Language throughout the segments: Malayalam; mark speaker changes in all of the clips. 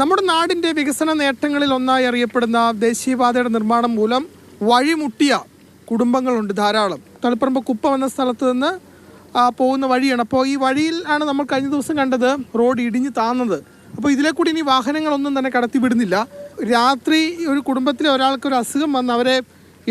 Speaker 1: നമ്മുടെ നാടിന്റെ വികസന നേട്ടങ്ങളിൽ ഒന്നായി അറിയപ്പെടുന്ന ദേശീയപാതയുടെ നിർമ്മാണം മൂലം വഴിമുട്ടിയ കുടുംബങ്ങളുണ്ട് ധാരാളം. തളിപ്പറമ്പ് കുപ്പം എന്ന സ്ഥലത്ത് നിന്ന് പോകുന്ന വഴിയാണ്. അപ്പോൾ ഈ വഴിയിൽ ആണ് നമ്മൾ കഴിഞ്ഞ ദിവസം കണ്ടത് റോഡ് ഇടിഞ്ഞ് താന്നത്. അപ്പോൾ ഇതിലെ കൂടി ഇനി വാഹനങ്ങളൊന്നും തന്നെ കടത്തിവിടുന്നില്ല രാത്രി ഒരു കുടുംബത്തിലെ ഒരാൾക്ക് ഒരു അസുഖം വന്ന് അവരെ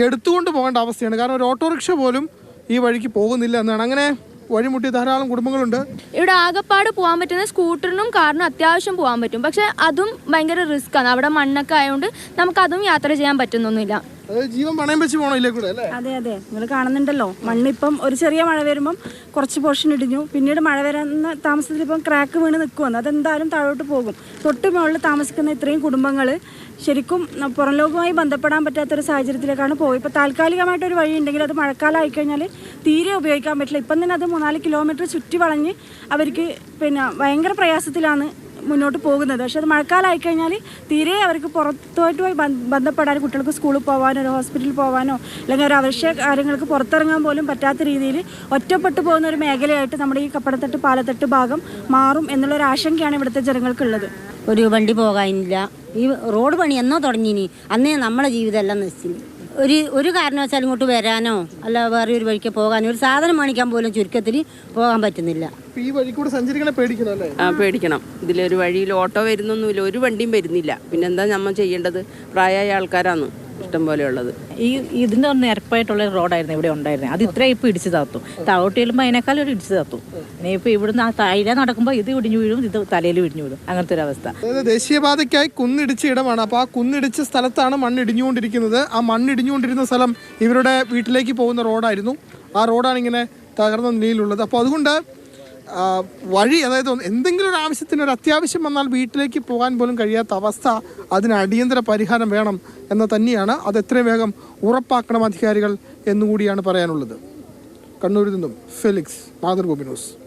Speaker 1: എടുത്തുകൊണ്ട് പോകേണ്ട അവസ്ഥയാണ്. കാരണം ഒരു ഓട്ടോറിക്ഷ പോലും ഈ വഴിക്ക് പോകുന്നില്ല എന്നാണ്. അങ്ങനെ വഴിമുട്ടിയ ധാരാളം കുടുംബങ്ങളുണ്ട്.
Speaker 2: ഇവിടെ ആകപ്പാട് പോകാൻ പറ്റുന്ന സ്കൂട്ടറിനും കാറിനും അത്യാവശ്യം പോകാൻ പറ്റും. പക്ഷെ അതും ഭയങ്കര റിസ്ക് ആണ്. അവിടെ മണ്ണൊക്കെ ആയതുകൊണ്ട് നമുക്ക് അതും യാത്ര ചെയ്യാൻ പറ്റുന്നൊന്നുമില്ല.
Speaker 1: ജീവൻ പണയം വെച്ച് അല്ലേ?
Speaker 3: അതെ അതെ. നിങ്ങൾ കാണുന്നുണ്ടല്ലോ. മണ്ണിപ്പം ഒരു ചെറിയ മഴ വരുമ്പം കുറച്ച് പോർഷൻ ഇടിഞ്ഞു. പിന്നീട് മഴ വരുന്ന താമസത്തിൽ ഇപ്പം ക്രാക്ക് വീണ് നിൽക്കുമെന്ന് അതെന്തായാലും താഴോട്ട് പോകും. തൊട്ട് മുകളിൽ താമസിക്കുന്ന ഇത്രയും കുടുംബങ്ങൾ ശരിക്കും പുറം ലോകവുമായി ബന്ധപ്പെടാൻ പറ്റാത്തൊരു സാഹചര്യത്തിലേക്കാണ് പോകും ഇപ്പോൾ താൽക്കാലികമായിട്ട് ഒരു വഴി ഉണ്ടെങ്കിൽ അത് മഴക്കാലം ആയിക്കഴിഞ്ഞാൽ തീരെ ഉപയോഗിക്കാൻ പറ്റില്ല. ഇപ്പം തന്നെ അത് മൂന്നാൽ കിലോമീറ്റർ ചുറ്റി വളഞ്ഞ് അവർക്ക് പിന്നെ ഭയങ്കര പ്രയാസത്തിലാണ് മുന്നോട്ട് പോകുന്നത്. പക്ഷെ അത് മഴക്കാലമായി ആയിക്കഴിഞ്ഞാൽ തീരെ അവർക്ക് പുറത്തോട്ട് പോയി ബന്ധ- ബന്ധപ്പെടാൻ കുട്ടികൾക്ക് സ്കൂളിൽ പോകാനോ ഒരു ഹോസ്പിറ്റലിൽ പോകാനോ അല്ലെങ്കിൽ ഒരു അവശ്യ കാര്യങ്ങൾക്ക് പുറത്തിറങ്ങാൻ പോലും പറ്റാത്ത രീതിയിൽ ഒറ്റപ്പെട്ടു പോകുന്ന ഒരു മേഖലയായിട്ട് നമ്മുടെ ഈ കപ്പടത്തട്ട് പാലത്തട്ട് ഭാഗം മാറും എന്നുള്ളൊരു ആശങ്കയാണ് ഇവിടുത്തെ ജനങ്ങൾക്കുള്ളത്.
Speaker 4: ഒരു വണ്ടി പോകാനില്ല. ഈ റോഡ് പണി എന്നോ തുടങ്ങിനി. അന്നേ നമ്മളെ ജീവിതം എല്ലാം നശിച്ചിന്. ഒരു ഒരു കാരണവശാലും ഇങ്ങോട്ട് വരാനോ അല്ല വേറെ ഒരു വഴിക്ക് പോകാനോ ഒരു സാധനം മേടിക്കാൻ പോലും ചുരുക്കത്തിൽ പോകാൻ പറ്റുന്നില്ല.
Speaker 1: ഈ വഴി കൂടെ സഞ്ചരിക്കണേ പേടിക്കണം അല്ലേ?
Speaker 5: ആ പേടിക്കണം. ഇതിലൊരു വഴിയിൽ ഓട്ടോ വരുന്നൊന്നുമില്ല ഒരു വണ്ടിയും വരുന്നില്ല. പിന്നെന്താ നമ്മൾ ചെയ്യേണ്ടത്? പ്രായമായ ആൾക്കാരാണ് ഇഷ്ടം പോലെ ഉള്ളത്
Speaker 6: ഈ ഇതിന്റെ ഒന്ന് നിരപ്പായിട്ടുള്ള റോഡായിരുന്നു ഇവിടെ ഉണ്ടായിരുന്നത് അത് ഇത്രയും ഇപ്പൊ ഇടിച്ചു താത്തു. താഴോട്ട് ചെല്ലുമ്പോൾ അതിനേക്കാളും ഒരു ഇടിച്ചു താത്തു. ഇനിയിപ്പോ ഇവിടുന്ന് ആ താഴെ നടക്കുമ്പോൾ ഇത് ഇടിഞ്ഞു വീഴും ഇത് തലയിൽ ഇടിഞ്ഞു വീഴും. അങ്ങനത്തെ ഒരു അവസ്ഥ.
Speaker 1: അതായത് ദേശീയപാതയ്ക്കായി കുന്നിടിച്ച ഇടമാണ്. അപ്പോൾ ആ കുന്നിടിച്ച സ്ഥലത്താണ് മണ്ണ് ഇടിഞ്ഞുകൊണ്ടിരിക്കുന്നത് ആ മണ്ണ് ഇടിഞ്ഞുകൊണ്ടിരുന്ന സ്ഥലം ഇവരുടെ വീട്ടിലേക്ക് പോകുന്ന റോഡായിരുന്നു. ആ റോഡാണ് ഇങ്ങനെ തകർന്ന നിലയിലുള്ളത്. അപ്പോൾ അതുകൊണ്ട് വഴി അതായത് എന്തെങ്കിലും ഒരു ആവശ്യത്തിന് ഒരു അത്യാവശ്യം വന്നാൽ വീട്ടിലേക്ക് പോകാൻ പോലും കഴിയാത്ത അവസ്ഥ അതിന് അടിയന്തര പരിഹാരം വേണം എന്ന് തന്നെയാണ് അത് എത്രയും വേഗം ഉറപ്പാക്കണം അധികാരികൾ എന്നുകൂടിയാണ് പറയാനുള്ളത്. കണ്ണൂരിൽ നിന്നും ഫെലിക്സ് മാതൃഭൂമി ന്യൂസ്.